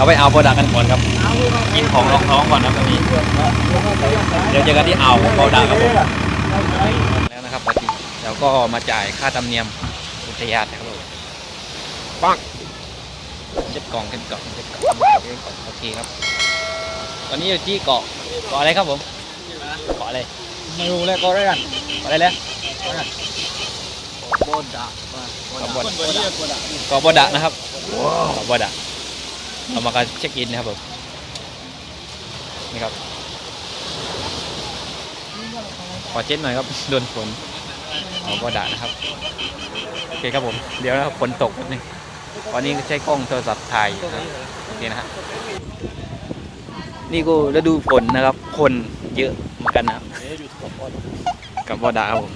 เราไปเอาโปรดักกันก่อนครับกินของรองท้องก่อนนะตอนนี้ เดี๋ยวเจอกันที่อ่าวของโปรดักครับผมแล้วนะครับพอดีเราก็มาจ่ายค่าธรรมเนียมอุทยานนะครับผมปังเช็ดกล่องเช็ดกล่องเช็ดกล่องเช็ดกล่องโอเคครับ ตอนนี้อยู่ที่เกาะเกาะอะไรครับผมเกาะอะไรไม่รู้เลยก็ได้กันเกาะอะไรแล้วโบดะเกาะบดเกาะบดะนะครับเกาะบดะ เรามาการเช็คอินนะครับผมนี่ครับขอเช็ดหน่อยครับโดนฝนเกาะบดะนะครับโอเคครับผมเดี๋ยวนะครับฝนตกนิดนึงวันนี้ใช้กล้องโทรศัพท์ถ่ายนะโอเคนะฮะนี่ก็ฤดูฝนนะครับ คนเยอะเหมือนกันนะครับกับบอดาครับผม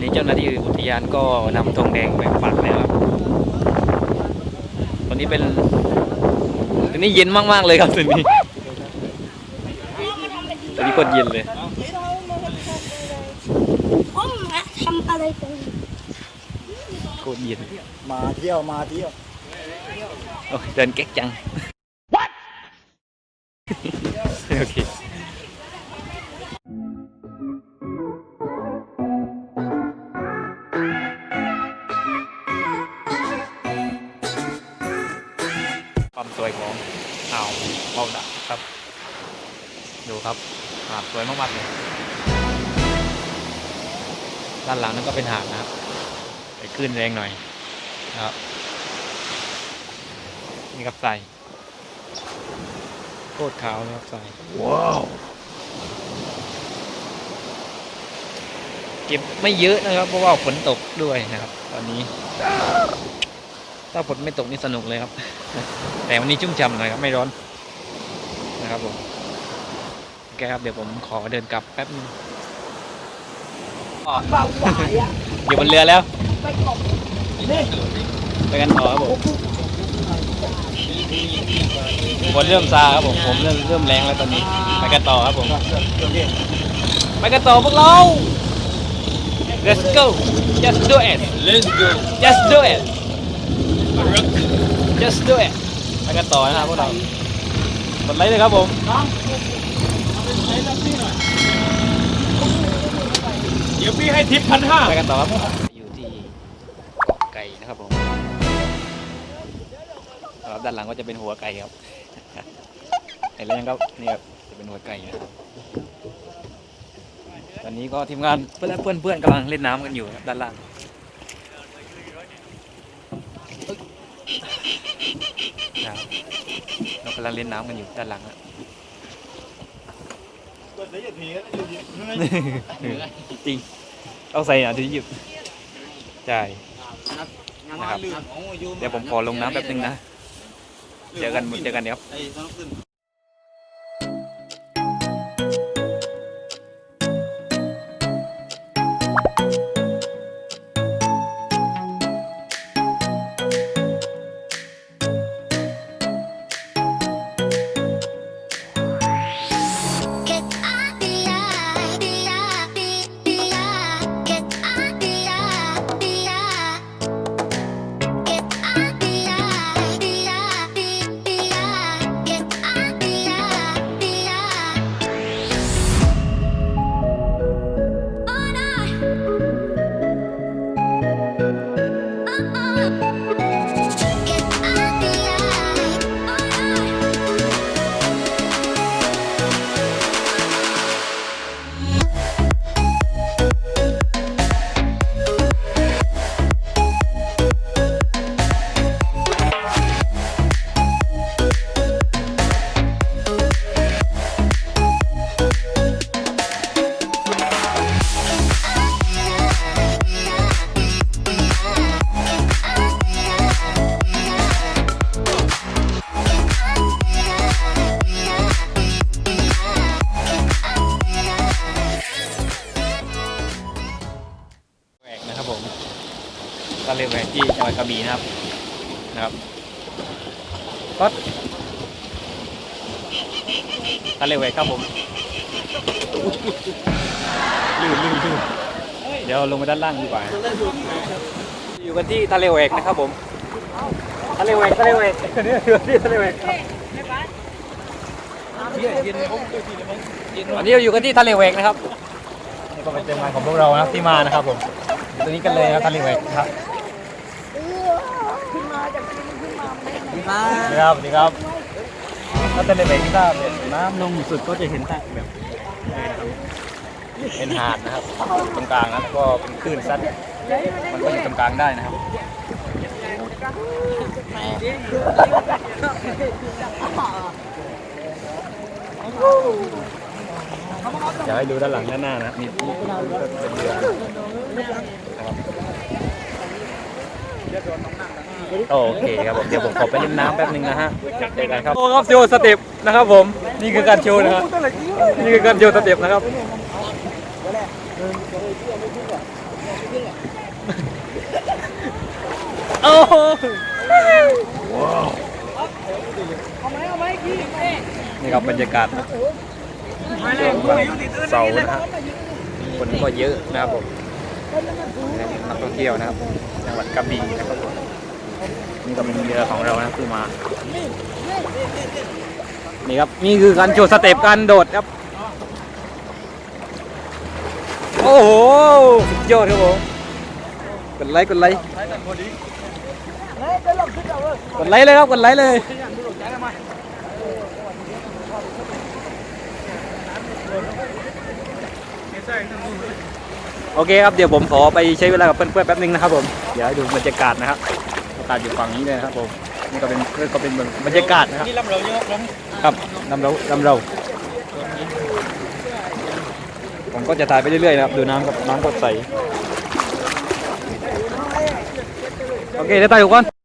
นี่เจ้าหน้าที่อุทยานก็นำธงแดงไปปักแล้วครับ นนี้เป็นตอนนี้เย็นมากๆเลยครับตอนนี้ตอนนี้โคตรเย็นเลยผมมาทำอะไรกันโคตรเย็นมาเที่ยวมาเที่ยวโอ้ยเดินเก๊กจัง โอเค หาดสวยมากๆเลย ด้านหลังนั่นก็เป็นหาดนะครับ ไปขึ้นแรงหน่อยนะครับ นี่ครับใส่โคตรขาวเลยครับใส่ว้าว เก็บไม่เยอะนะครับ เพราะว่าฝนตกด้วยนะครับ ตอนนี้ ถ้าฝนไม่ตกนี่สนุกเลยครับ แต่วันนี้ชุ่มฉ่ำหน่อยครับ ไม่ร้อนนะครับผม โอเคครับ เดี๋ยวผมขอเดินกลับแป๊บนึงอ๋ออยู่บนเรือแล้ว ไปกบไปกันต่อครับผมฝนเริ่มซาครับผม ผมเริ่มเริ่มแรงแล้วตอนนี้ ไปกันต่อครับผม ไปกันต่อพวกเรา let's go just do it let's go just do it just do it ไปกันต่อนะครับพวกเรากดไลค์เลยครับผม เดี๋ยวพี่ให้ทิปพันห้าไปกันต่อครับอยู่ที่เกาะไก่นะครับผมครับด้านหลังก็จะเป็นหัวไก่ครับเห็นแล้วยังครับนี่ครับจะเป็นหัวไก่นะครับตอนนี้ก็ทีมงานเพื่อนเพื่อนเพื่อนๆกำลังเล่นน้ำกันอยู่ครับด้านล่างนะครับเรากำลังเล่นน้ำกันอยู่ด้านหลังอะ จริงต้องใส่อะถึงหยิบใช่นะครับ เดี๋ยวผมขอลงน้ำแป๊บนึงนะ เจอกันเจอกันเดี๋ยว ค กที่จังหวัดกระบี่นะครับนะครับก็ทะเลแหวกครับผมลื่นลื่นลื่นเดี๋ยวลงไปด้านล่างดีกว่า อยู่กันที่ทะเลแหวกนะครับผมทะเลแหวกทะเลแหวกเนี่ยอยู่ที่ทะเลแหวกอันนี้เราอยู่กันที่ทะเลแหวกนะครับนี่ก็เป็นเต็มงานของพวกเรานะที่มานะครับผมอยู่ตรงนี้กันเลยนะทะเลแหวกครับ สวัสดีครับสวัสดีครับ ถ้าทะเลแหวกที่ถ้าน้ำลงสุดก็จะเห็นแต่แบบเป็นหาดนะครับตรงกลางนะก็เป็นคลื่นซัดมันก็อยู่ตรงกลางได้นะครับอยากให้ดูด้านหลังด้านหน้านะครับมีเป็นเรือนะครับ โอเคครับผมเดี๋ยวผมขอไปเล่นน้ำแป๊บนึงนะฮะเจอกันครับโอ้ครับโชว์สเต็ปนะครับผมนี่คือการโชว์นะครับนี่คือการโชว์สเต็ปนะครับโอ้โหนี่ครับบรรยากาศนะช่วงวันเสาร์นะครับคนก็เยอะนะครับผมนักท่องเที่ยวนะครับ จังหวัดกระบี่นะครับผม นี่ก็เป็นเรือของเรานะคือมา นี่ครับนี่คือการโชว์สเต็ปการโดดครับ โอ้โหสุดยอดครับผมกดไลค์กดไลค์กดไลค์เลยครับกดไลค์เลยโอเคครับเดี๋ยวผมขอไปใช้เวลากับเพื่อนๆแป๊บนึงนะครับผม เดี๋ยวดูบรรยากาศนะครับ บรรยากาศอยู่ฝั่งนี้เลยนะครับผมนี่ก็เป็นก็เป็นบรรยากาศนะครับนี่ลำเราเยอะลครับลำเราลำเรา ผมก็จะถ่ายไปเรื่อยๆนะครับดูน้ำครับน้ำก็ใสโอเคเดี๋ยวถ่ายทุกคน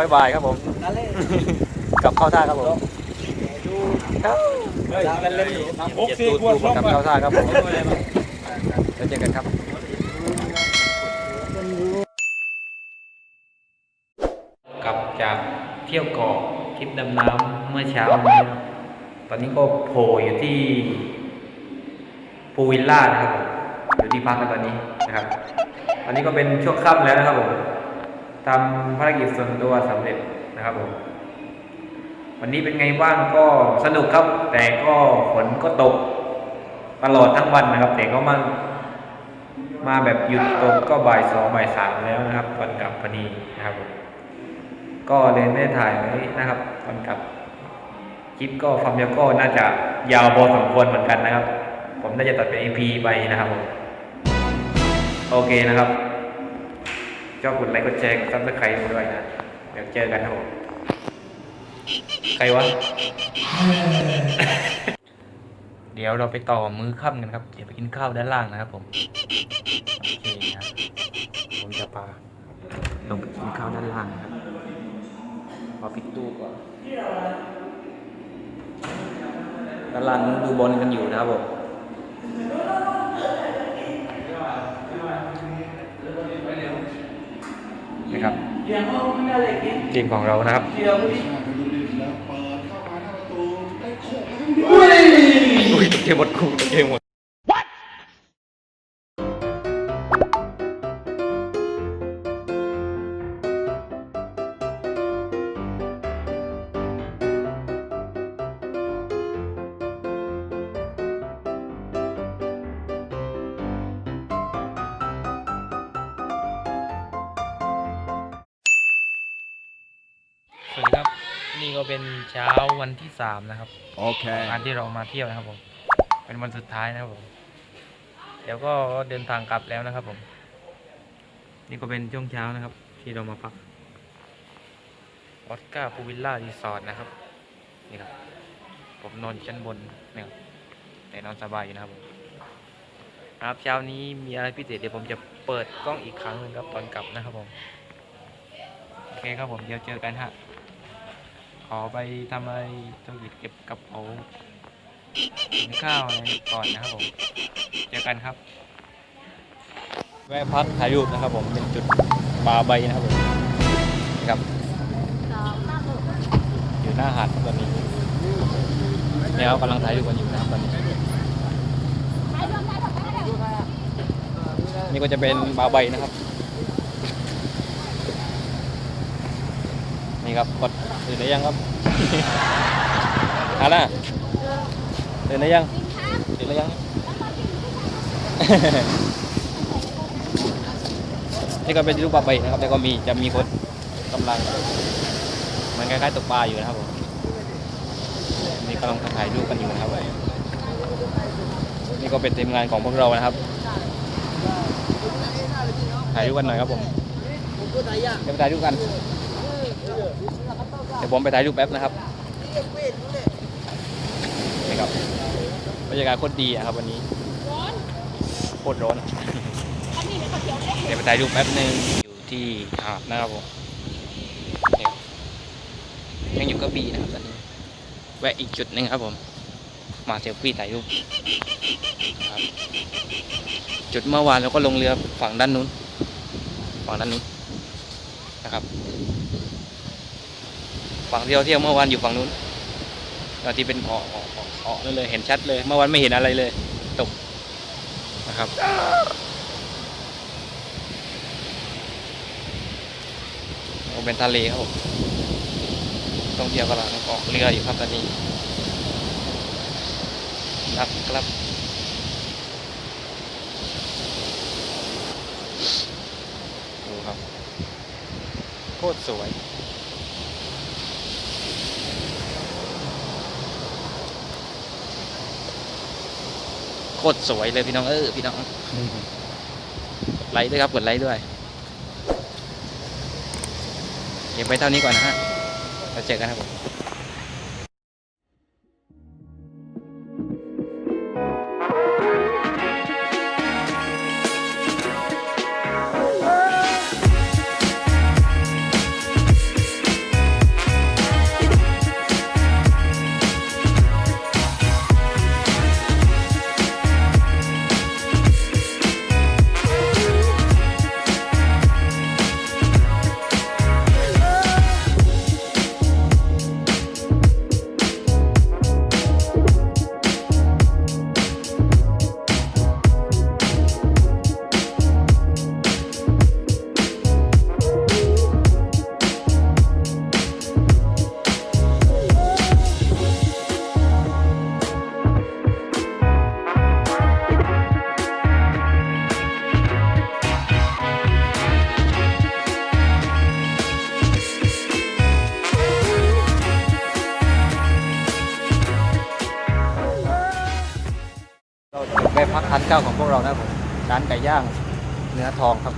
บายบายครับผมกลับเข้าท่าครับผมครับำเล่นเล่นอยู่โอเคควรกลับเข้าท่าครับผมแล้วเจอกันครับกลับจากเที่ยวเกาะทริปดำน้ำเมื่อเช้านี้ครับตอนนี้ก็โผล่อยู่ที่ภูวิลล่านะครับผมอยู่ที่พักกันตอนนี้นะครับ ตอนนี้ก็เป็นช่วงค่ำแล้วนะครับผม ทำภารกิจส่วนตัวสำเร็จนะครับผมวันนี้เป็นไงบ้างก็สนุกครับ แต่ก็ฝนก็ตกตลอดทั้งวันนะครับแต่ก็มามาแบบหยุดตกก็บ่ายสองบ่ายสามแล้วนะครับตอนกลับพอดีนะครับผมก็เลยไม่ได้ถ่ายไว้นะครับตอนกลับคลิปก็ความยาวก็น่าจะยาวพอสมควรเหมือนกันนะครับ ผมน่าจะตัดเป็น EP ไปนะครับผมโอเคนะครับ ชอบกดไลค์กดแชร์กดซับสไครต์ด้วยนะ เดี๋ยวเจอกันครับผมใครวะ เดี๋ยวเราไปต่อมือค่ำกันครับ เดี๋ยวไปกินข้าวด้านล่างนะครับผม โอเคนะ ผมจะพาลงไปกินข้าวด้านล่างนะครับขอปิดตู้ก่อนด้านล่างดูบอลกันอยู่นะครับผม นะครับทีมของเรานะครับอุ้ยตกเกมหมดกูตกเกมหมด นี่ก็เป็นเช้าวันที่สามนะครับ Okay. งานที่เรามาเที่ยวนะครับผม เป็นวันสุดท้ายนะครับผม เดี๋ยวก็เดินทางกลับแล้วนะครับผม นี่ก็เป็นช่วงเช้านะครับ ที่เรามาพักออสการ์พูวิลล่ารีสอร์ทนะครับ นี่ครับ ผมนอนอยู่ชั้นบนนี่ครับแต่นอนสบายอยู่นะครับผมครับเช้านี้มีอะไรพิเศษเดี๋ยวผมจะเปิดกล้องอีกครั้งหนึงครับตอนกลับนะครับผม โอเคครับผมเดี๋ยวเจอกันฮะ ขอไปทำอะไรธุรกิจเก็บกระเป๋ากินข้าวอะไรก่อนนะครับผมเจอกันครับ แวะพักถ่ายรูปนะครับผมเป็นจุดปลาใบนะครับผมนี่ครับ อยู่หน้าหาดครับตอนนี้เนี่ยกำลังถ่ายรูปกันอยู่นะครับตอนนี้ นี่ก็จะเป็นปลาใบนะครับ นี่ครับกด ตื่นได้ยังครับฮาน่าตื่นได้ยังตื่นได้ยังนี่ก็เป็นรูปปลาใบนะครับ แล้วก็มีจะมีคนกำลังเหมันคล้ายๆตกปลาอยู่นะครับผมนี่กำลังถ่ายรูปกันอยู่นะครับนี่ก็เป็นทีมงานของพวกเรานะครับถ่ายรูปกันหน่อยครับผมเดี๋ยวไปถ่ายรูปกัน เดี๋ยวผมไปถ่ายรูปแป๊บนะครับนี่ครับบรรยากาศโคตรดีอะครับวันนี้โคตรร้อนเดี๋ยวไปถ่ายรูปแป๊บหนึ่งอยู่ที่หาดนะครับผมเนี่ยยังอยู่กระบี่นะครับตอนนี้แวะอีกจุดหนึ่งครับผมมาเซลฟี่ถ่ายรูปครับจุดเมื่อวานเราก็ลงเรือฝั่งด้านนู้นฝั่งด้านนู้นนะครับ ฝั่งที่เราเที่ยวเมื่อวานอยู่ฝั่งนู้นตอนที่เป็นเกาะเกาะเกาะเกนั่นเลยเห็นชัดเลย เมื่อวานไม่เห็นอะไรเลยตกนะครับก็เป็นทะเลครับผมท่องเที่ยวกำลังออกเรืออยู่ครับตอนนี้นะครับดูครับโคตรสวย โคตรสวยเลยพี่น้องเออพี่น้องกดไลค์ด้วยครับกดไลค์ด้วยเก็บไว้เท่านี้ก่อนนะฮะเราเจอกันครับผม พักทานข้าวของพวกเรานะครับผมร้านไก่ย่างเนื้อทองครับ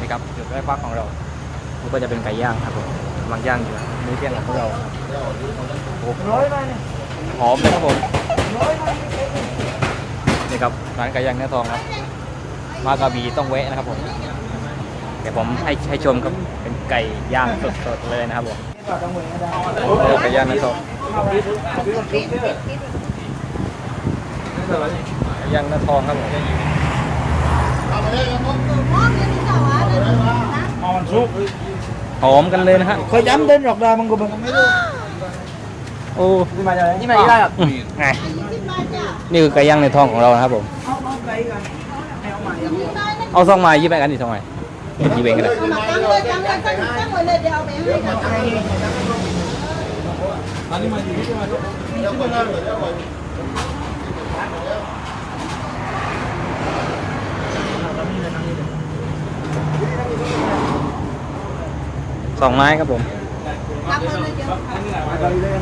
นี่ครับจุดแวะพักของเรานี่ก็จะเป็นไก่ย่างครับผมกำลังย่างอยู่มื้อเที่ยงของพวกเราโอ้โหหอมเลยครับผมนี่ครับร้านไก่ย่างเนื้อทองครับ มากระบี่ต้องแวะนะครับผมเดี๋ยวผมให้ให้ชมครับเป็นไก่ย่างสดๆเลยนะครับผมโอ้ไก่ย่างเนื้อทอง ย่างเนื้อทองครับผม on suốt หอมกันเลยนะฮะ khơi dám đến rọc ra mong cùng โอ้ đi mà giờ đi mà đi đây à ไงนี่คือไก่ย่างในทองของเรานะครับผม เอาซองมายี่แบกันดิซองมายี่แบกันเลย mà căng lên căng lên căng căng rồi lên đeo สองไม้ครับผม căng lên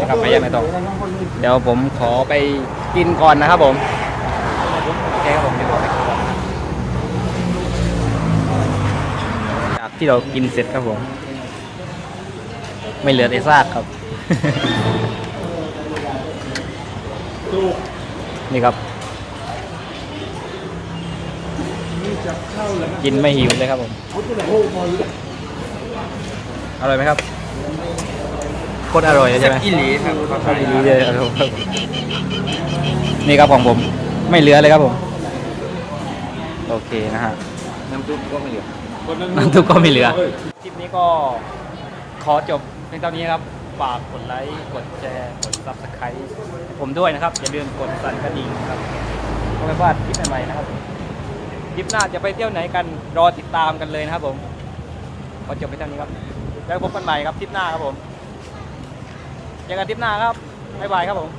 นะครับไปยังไงต่อเดี๋ยวผมขอไปกินก่อนนะครับผมโอเคครับผมเดี๋ยวขอไปกินก่อนจากที่เรากินเสร็จครับผม ไม่เหลือแต่ซากครับ นี่ครับ กินไม่หิวเลยครับผม อร่อยไหมครับโคตรอร่อยเลยใช่ไหมอีหลีครับโคตรดีเลยครับผมนี่ครับของผม ไม่เหลือเลยครับผม โอเคนะฮะ น้ำซุปก็ไม่เหลือน้ำทุกก็ไม่เหลือ คลิปนี้ก็ขอจบเพียงเท่านี้ครับ ฝากกดไลค์ กดแชร์ กด subscribe ให้ผมด้วยนะครับ อย่าลืมกดสั่นกระดิ่งนะครับก็ไม่พลาดคลิปใหม่ๆนะครับ คลิปหน้าจะไปเที่ยวไหนกันรอติดตามกันเลยนะครับผมขอจบไปเท่านี้ครับแล้วพบกันใหม่ครับทริปหน้าครับผมเจอกันทริปหน้าครับบ๊ายบายครับผม